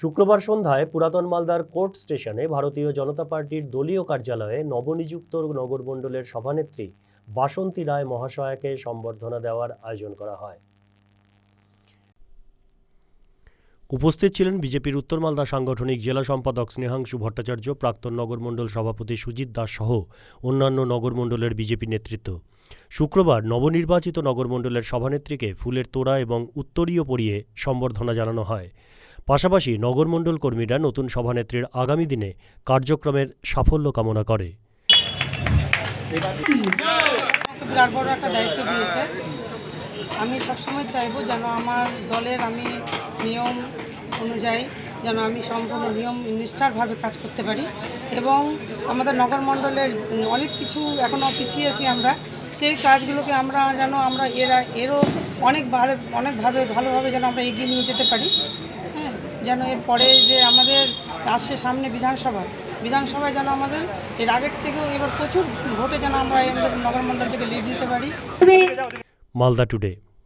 শুক্রবার সন্ধ্যায় পুরাতন মালদার কোর্ট স্টেশনে ভারতীয় জনতা পার্টির দলীয় কার্যালয়ে নবনিযুক্ত নগরমণ্ডলের সভানেত্রী বাসন্তী রায় মহাশয়াকে সম্বর্ধনা দেওয়ার আয়োজন করা হয়। উপস্থিত ছিলেন বিজেপির উত্তর মালদা সাংগঠনিক জেলা সম্পাদক স্নেহাংশু ভট্টাচার্য, প্রাক্তন নগরমণ্ডল সভাপতি সুজিত দাস সহ অন্যান্য নগরমণ্ডলের বিজেপি নেতৃত্ব। শুক্রবার নবনির্বাচিত নগরমণ্ডলের সভানেত্রীকে ফুলের তোড়া এবং উত্তরীয় পরিয়ে সম্বর্ধনা জানানো হয়। পাশাপাশি নগরমণ্ডল কর্মীরা নতুন সভানেত্রীর আগামী দিনে কার্যক্রমের সাফল্য কামনা করে। আমি সবসময় চাইব যেন আমার দলের আমি নিয়ম অনুযায়ী যেন আমি সম্পূর্ণ নিয়ম নিষ্ঠারভাবে কাজ করতে পারি এবং আমাদের নগরমণ্ডলের অনেক কিছু এখনও পিছিয়ে আছি আমরা সেই কাজগুলোকে আমরা যেন আমরা এরা এরও অনেক ভাবে অনেকভাবে ভালোভাবে যেন আমরা এগিয়ে নিয়ে যেতে পারি। হ্যাঁ যেন এর পরে যে আমাদের আসছে সামনে বিধানসভা বিধানসভায় যেন আমাদের এর আগের থেকেও এবার প্রচুর ভোটে যেন আমরা আমাদের নগর নগরমণ্ডল থেকে লিড দিতে পারি। মালদা টুডে